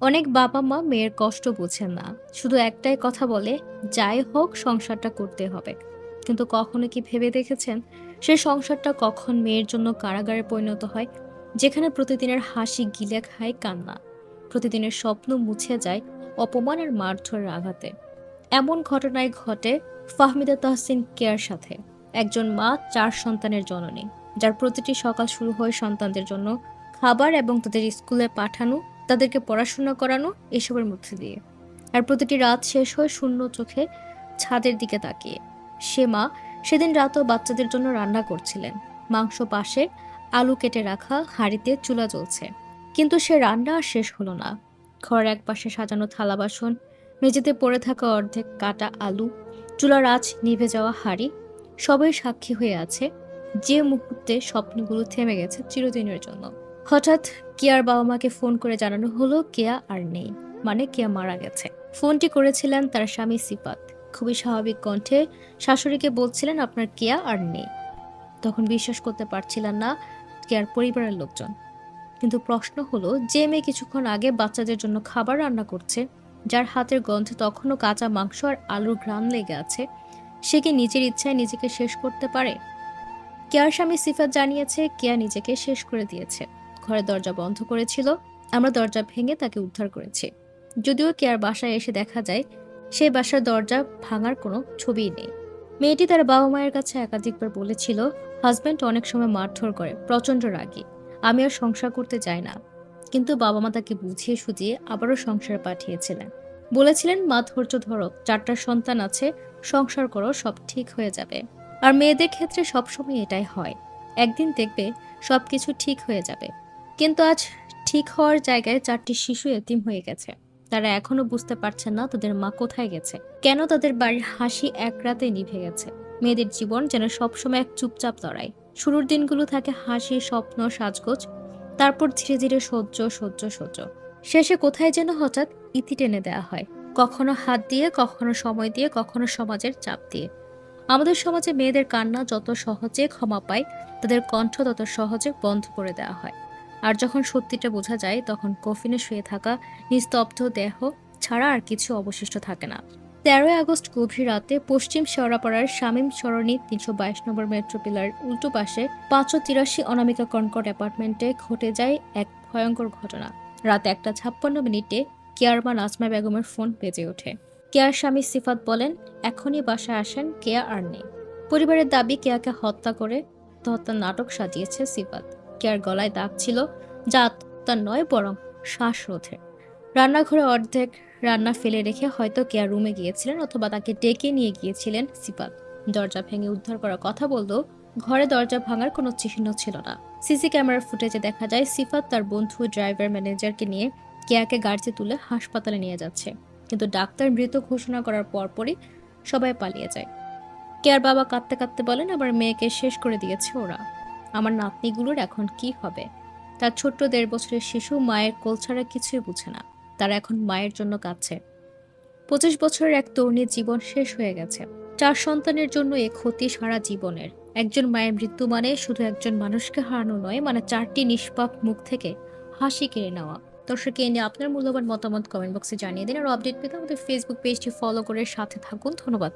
অনেক বাবা মা মেয়ের কষ্ট বোঝেন না। শুধু একটাই কথা বলে, যাই হোক, সংসারটা করতে হবে। কিন্তু কখনো কি ভেবে দেখেছেন, সে সংসারটা কখন মেয়ের জন্য কারাগারে পরিণত হয়, যেখানে প্রতিদিনের হাসি গিলে খায় কান্না। প্রতিদিনের স্বপ্ন মুছে যায় অপমান আর মারধরের আঘাতে। এমন ঘটনায় ঘটে ফাহমিদা তাহসিন কেয়ার সাথে। একজন মা, চার সন্তানের জননী, যার প্রতিটি সকাল শুরু হয় সন্তানদের জন্য খাবার এবং তাদের স্কুলে পাঠানো তাদেরকে পড়াশোনা করানো এসবের মধ্যে দিয়ে। আর প্রতিটি রাত শেষ হয় শূন্য চোখে ছাদের দিকে তাকিয়ে। সে মা সেদিন রাতও বাচ্চাদের জন্য রান্না করছিলেন। মাংস পাশে আলু কেটে রাখা হাঁড়িতে চুলা জ্বলছে। কিন্তু সে রান্না আর শেষ হলো না। ঘরের এক পাশে সাজানো থালা বাসন, মেঝেতে পড়ে থাকা অর্ধেক কাটা আলু, চুলার আঁচ নিভে যাওয়া হাঁড়ি, সবই সাক্ষী হয়ে আছে যে মুহূর্তে স্বপ্নগুলো থেমে গেছে চিরদিনের জন্য। হঠাৎ কেয়ার বাবা মাকে ফোন করে জানানো হলো, কেয়া আর নেই। মানে কেয়া মারা গেছে। ফোনটি করেছিলেন তার স্বামী সিফাত। খুবই স্বাভাবিক কণ্ঠে শাশুড়িকে বলছিলেন, আপনার কেয়া আর নেই। তখন বিশ্বাস করতে পারছিলেন না কেয়ার পরিবারের লোকজন। কিন্তু প্রশ্ন হলো, যে মেয়ে কিছুক্ষণ আগে বাচ্চাদের জন্য খাবার রান্না করছে, যার হাতের গন্ধে তখনও কাঁচা মাংস আর আলুর ঘ্রাণ লেগে আছে, সে কি নিজের ইচ্ছায় নিজেকে শেষ করতে পারে? কেয়ার স্বামী সিফাত জানিয়েছে, কেয়া নিজেকে শেষ করে দিয়েছে। ঘরের দরজা বন্ধ করেছিল, আমরা দরজা ভেঙে তাকে উদ্ধার করেছি। যদিও কেয়ার বাসায় এসে দেখা যায় সেই বাসার দরজা ভাঙার কোনো ছবিই নেই। মেয়েটি তার বাবা মায়ের কাছে একাধিকবার বলেছিল, হাজব্যান্ড অনেক সময় মারধর করে, প্রচণ্ড রাগী। আমি আর সংসার করতে চাই না। কিন্তু বাবা মা তাকে বুঝিয়ে সুঝিয়ে আবারও সংসারে পাঠিয়েছিলেন। বলেছিলেন, মা, ধৈর্য ধরো, চারটা সন্তান আছে, সংসার করো, সব ঠিক হয়ে যাবে। আর মেয়েদের ক্ষেত্রে সবসময় এটাই হয়। একদিন দেখবে সব কিছু ঠিক হয়ে যাবে। কিন্তু আজ ঠিক হওয়ার জায়গায় চারটি শিশু এতিম হয়ে গেছে। তারা এখনও বুঝতে পারছেন না তাদের মা কোথায় গেছে। কেন তাদের বাড়ির হাসি এক রাতে নিভে গেছে? মেয়েদের জীবন যেন সবসময় এক চুপচাপ লড়াই। শুরুর দিনগুলো থাকে হাসি, স্বপ্ন, সাজগোজ, তারপর ধীরে ধীরে সহ্য সহ্য সহ্য। শেষে কোথায় যেন হঠাৎ ইতি টেনে দেওয়া হয়। কখনো হাত দিয়ে, কখনো সময় দিয়ে, কখনো সমাজের চাপ দিয়ে। আমাদের সমাজে মেয়েদের কান্না যত সহজে ক্ষমা পায়, তাদের কণ্ঠ তত সহজে বন্ধ করে দেওয়া হয়। আর যখন সত্যিটা বোঝা যায়, তখন কফিনে শুয়ে থাকা নিস্তব্ধ দেহ ছাড়া আর কিছু অবশিষ্ট থাকে না। তেরোই আগস্ট গভীর রাতে পশ্চিম শেওড়াপাড়ার শামীম সরণি তিনশো বাইশ নম্বর মেট্রো পিলার উল্টো পাশে পাঁচশো তিরাশি অনামিকা কনকট অ্যাপার্টমেন্টে ঘটে যায় এক ভয়ঙ্কর ঘটনা। রাত একটা ছাপ্পান্ন মিনিটে কেয়ারমা নাজমা বেগমের ফোন বেজে ওঠে। কেয়ার স্বামী সিফাত বলেন, এখনই বাসায় আসেন, কেয়া আর নেই। পরিবারের দাবি, কেয়াকে হত্যা করে হত্যার নাটক সাজিয়েছে সিফাত। কেয়ার গলায় দাগ ছিল, যা আত্মহত্যা নয় বরং শ্বাসরোধে। রান্নাঘরে অর্ধেক রান্না ফেলে রেখে হয়তো কেয়া রুমে গিয়েছিলেন অথবা তাকে ডেকে নিয়ে গিয়েছিলেন সিফাত দরজা ভেঙে উদ্ধার করার কথা বললেও ঘরে দরজা ভাঙার কোনো চিহ্ন ছিল না। সিসি ক্যামেরার ফুটেজে দেখা যায় সিফাত তার বন্ধু, ড্রাইভার, ম্যানেজারকে নিয়ে কেয়াকে গাড়িতে তুলে হাসপাতালে নিয়ে যাচ্ছে। কিন্তু ডাক্তার মৃত ঘোষণা করার পরপরই সবাই পালিয়ে যায়। কেয়ার বাবা কাঁদতে কাঁদতে বলেন, আবার মেয়েকে শেষ করে দিয়েছে ওরা। আমার নাতনিগুলোর এখন কি হবে? তার ছোট্ট দেড় বছরের শিশু মায়ের কোল ছাড়া কিছুই বুঝে না। তারা এখন মায়ের জন্য কাঁদছে। পঁচিশ বছরের এক তরুণীর জীবন শেষ হয়ে গেছে। চার সন্তানের জন্য এ ক্ষতি সারা জীবনের। একজন মায়ের মৃত্যু মানে শুধু একজন মানুষকে হারানো নয় মানে চারটি নিষ্পাপ মুখ থেকে হাসি কেড়ে নেওয়া। দর্শক এনে আপনার মূল্যবান মতামত কমেন্ট বক্সে জানিয়ে দিন। আর আপডেট পেতে আমাদের ফেসবুক পেজটি ফলো করে সাথে থাকুন। ধন্যবাদ।